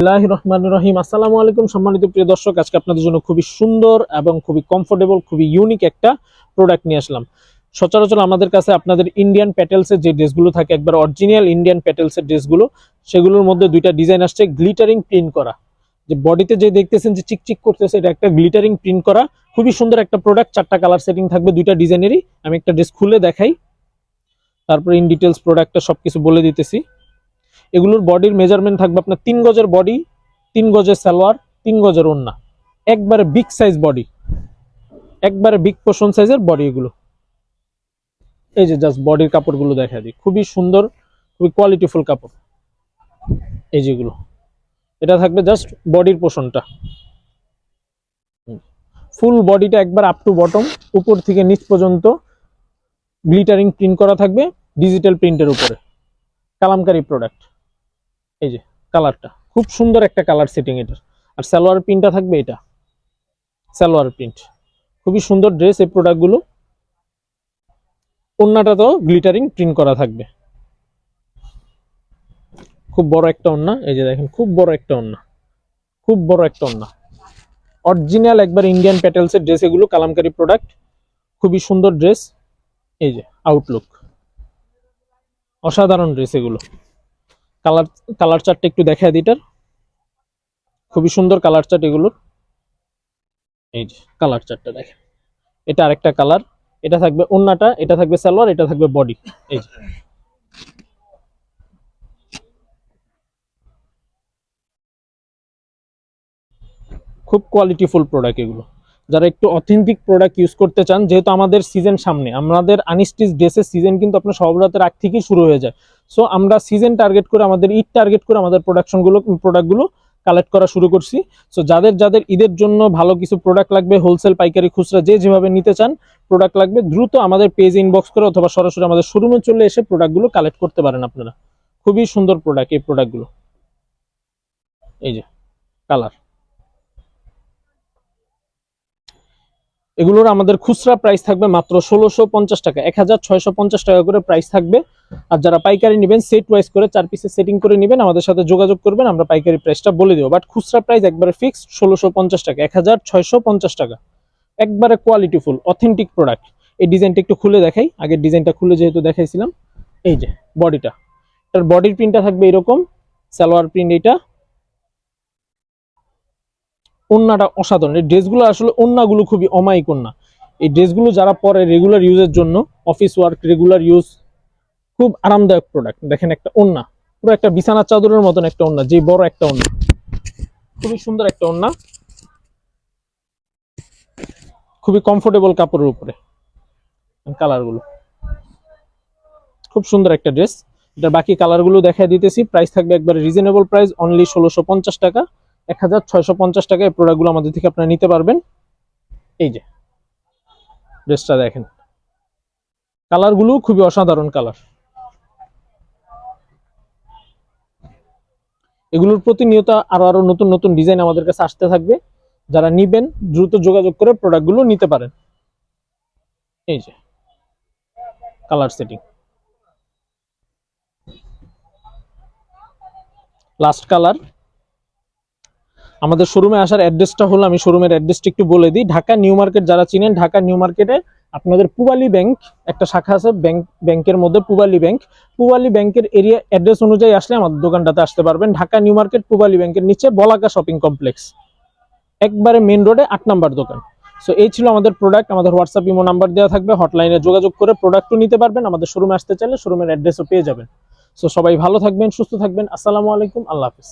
রহমান রহিম। আসসালামু আলাইকুম সম্মানিত প্রিয় দর্শক, আজকে আপনাদের জন্য খুবই সুন্দর এবং খুবই কমফোর্টেবল খুবই ইউনিক একটা প্রোডাক্ট নিয়ে আসলাম। সচরাচর আমাদের কাছে আপনাদের ইন্ডিয়ান প্যাটেলসের যে ড্রেসগুলো থাকে, একবার অরিজিনাল ইন্ডিয়ান প্যাটেলসের ড্রেসগুলো, সেগুলোর মধ্যে দুইটা ডিজাইন আসছে গ্লিটারিং প্রিন্ট করা। যে বডিতে যে দেখতেছেন যে চিকচিক করতেছে, এটা একটা গ্লিটারিং প্রিন্ট করা। খুবই সুন্দর একটা প্রোডাক্ট চারটা কালার সেটিং থাকবে, দুইটা ডিজাইনেরই আমি একটা ড্রেস খুলে দেখাই। তারপরে ইন ডিটেলস প্রোডাক্টটা সবকিছু বলে দিতেছি। এগুলোর বডির মেজারমেন্ট থাকবে আপনার তিন গজের বডি তিন গজের সালোয়ার, তিন গজের ওন্না একবারে বিগ সাইজ বডি একবারে বিগ পোষণ সাইজের বডি এগুলো। এই যে জাস্ট বডির কাপড়গুলো দেখা দিই। খুবই সুন্দর, খুবই কোয়ালিটিফুল কাপড়। এই যেগুলো এটা থাকবে জাস্ট বডির পোষণটা ফুল বডিটা একবার আপ টু বটম উপর থেকে নিচ পর্যন্ত গ্লিটারিং প্রিন্ট করা থাকবে ডিজিটাল প্রিন্টের উপরে। কালামকারি প্রোডাক্ট এই যে, কালারটা। খুব সুন্দর একটা কালার সেটিং এটার। আর সালোয়ার প্রিন্টটা থাকবে এটা। সালোয়ার প্রিন্ট। খুবই সুন্দর ড্রেস এই প্রোডাক্টগুলো ওন্নাটা তো গ্লিটারিং প্রিন্ট করা থাকবে। খুব বড় একটা ওন্না। এই যে দেখেন, খুব বড় একটা ওন্না। খুব বড় একটা ওন্না। অরিজিনাল একবার ইন্ডিয়ান প্যাটেলসের ড্রেস এগুলো, কালামকারি প্রোডাক্ট খুবই সুন্দর ড্রেস এই যে আউটলুক অসাধারণ ড্রেস এগুলো। কালার কালার চার্টটা একটু দেখা দিটার খুবই সুন্দর কালার চার্ট এগুলোর। এই যে কালার চার্টটা দেখেন। এটা আরেকটা কালার। এটা থাকবে ওন্নাটা, এটা থাকবে সালোয়ার, এটা থাকবে বডি। এই যে। খুব কোয়ালিটিফুল প্রোডাক্ট এগুলো। যারা একটু অথেন্টিক প্রোডাক্ট ইউজ করতে চান, যেহেতু আমাদের সিজন সামনে, আমাদের আনস্টিচ ড্রেসের সিজন কিন্তু আপনার সবরাতের আগ থেকেই শুরু হয়ে যায়। সো আমরা সিজন টার্গেট করে, আমাদের ঈদ টার্গেট করে আমাদের প্রোডাকশনগুলো প্রোডাক্টগুলো কালেক্ট করা শুরু করছি। সো যাদের যাদের ঈদের জন্য ভালো কিছু প্রোডাক্ট লাগবে হোলসেল পাইকারি খুচরা যে যেভাবে নিতে চান প্রোডাক্ট লাগবে, দ্রুত আমাদের পেজ ইনবক্স করে অথবা সরাসরি আমাদের শোরুমে চলে এসে প্রোডাক্টগুলো কালেক্ট করতে পারেন আপনারা। খুবই সুন্দর প্রোডাক্ট এই প্রোডাক্টগুলো এই যে কালার এগুলোর আমাদের খুচরা প্রাইস থাকবে মাত্র ষোলোশো পঞ্চাশ টাকা, এক হাজার ছয়শো পঞ্চাশ টাকা করে প্রাইস থাকবে। আর যারা পাইকারি নেবেন সেট ওয়াইজ করে চার পিসে সেটিং করে নেবেন, আমাদের সাথে যোগাযোগ করবেন, আমরা পাইকারি প্রাইসটা বলে দেবো। বাট খুচরা প্রাইস একবারে ফিক্সড ষোলোশো পঞ্চাশ টাকা, এক হাজার ছয়শো পঞ্চাশ টাকা। একবারে কোয়ালিটিফুল অথেন্টিক প্রোডাক্ট এই ডিজাইনটা একটু খুলে দেখাই। আগের ডিজাইনটা খুলে যেহেতু দেখাইছিলাম, এই যে বডিটা এটার বডির প্রিন্টটা থাকবে এরকম, সালোয়ার প্রিন্ট এটা। ওন্নাটা অসাধারণ। এই ড্রেসগুলো আসলে ওন্নাগুলো খুবই অমায়িক ওন্না। এই ড্রেসগুলো যারা পরে রেগুলার ইউজের জন্য অফিস ওয়ার্ক রেগুলার ইউজ খুব আরামদায়ক প্রোডাক্ট দেখেন একটা ওন্না, পুরো একটা বিছানা চাদরের মতন একটা ওন্না, যে বড় একটা ওন্না। খুবই সুন্দর একটা ওন্না। খুবই কমফোর্টেবল কাপড়ের উপরে। কালারগুলো খুব সুন্দর একটা ড্রেস এটা বাকি কালারগুলো দেখাই দিতেছি। প্রাইস থাকবে একবারে রিজনেবল প্রাইস অনলি ষোলোশো টাকা। এক হাজার ছয়শো পঞ্চাশ টাকায় প্রোডাক্টগুলো আমাদের থেকে আপনারা নিতে পারবেন। এই যে ড্রেসটা দেখেন। কালারগুলো খুবই অসাধারণ কালার এগুলোর প্রতিনিয়ত আরও আরও নতুন নতুন ডিজাইন আমাদের কাছে আসতে থাকবে। যারা নিবেন, দ্রুত যোগাযোগ করে প্রোডাক্টগুলো নিতে পারেন। এই যে কালার সেটিং লাস্ট কালার আমাদের শোরুমে আসার অ্যাড্রেসটা হলো, আমি শোরুমের অ্যাড্রেসটা একটু বলে দিই। ঢাকা নিউ মার্কেট যারা চিনেন, ঢাকা নিউ মার্কেটে আপনাদের পুবালি ব্যাংক একটা শাখা আছে ব্যাংক ব্যাংকের মধ্যে পুবালি ব্যাংক পুবালি ব্যাংকের এরিয়া অ্যাড্রেস অনুযায়ী আসলে আমাদের দোকানটাতে আসতে পারবেন। ঢাকা নিউ মার্কেট পুবালি ব্যাংকের নিচে বলাকা শপিং কমপ্লেক্স একবারে মেন রোডে আট নাম্বার দোকান। সো এই ছিল আমাদের প্রোডাক্ট আমাদের হোয়াটসঅ্যাপ ইমো নাম্বার দেওয়া থাকবে। হটলাইনে যোগাযোগ করে প্রোডাক্টও নিতে পারবেন। আমাদের শোরুমে আসতে চাইলে শোরুমের অ্যাড্রেসও পেয়ে যাবেন। সো সবাই ভালো থাকবেন, সুস্থ থাকবেন। আসসালামু আলাইকুম, আল্লাহ হাফিজ।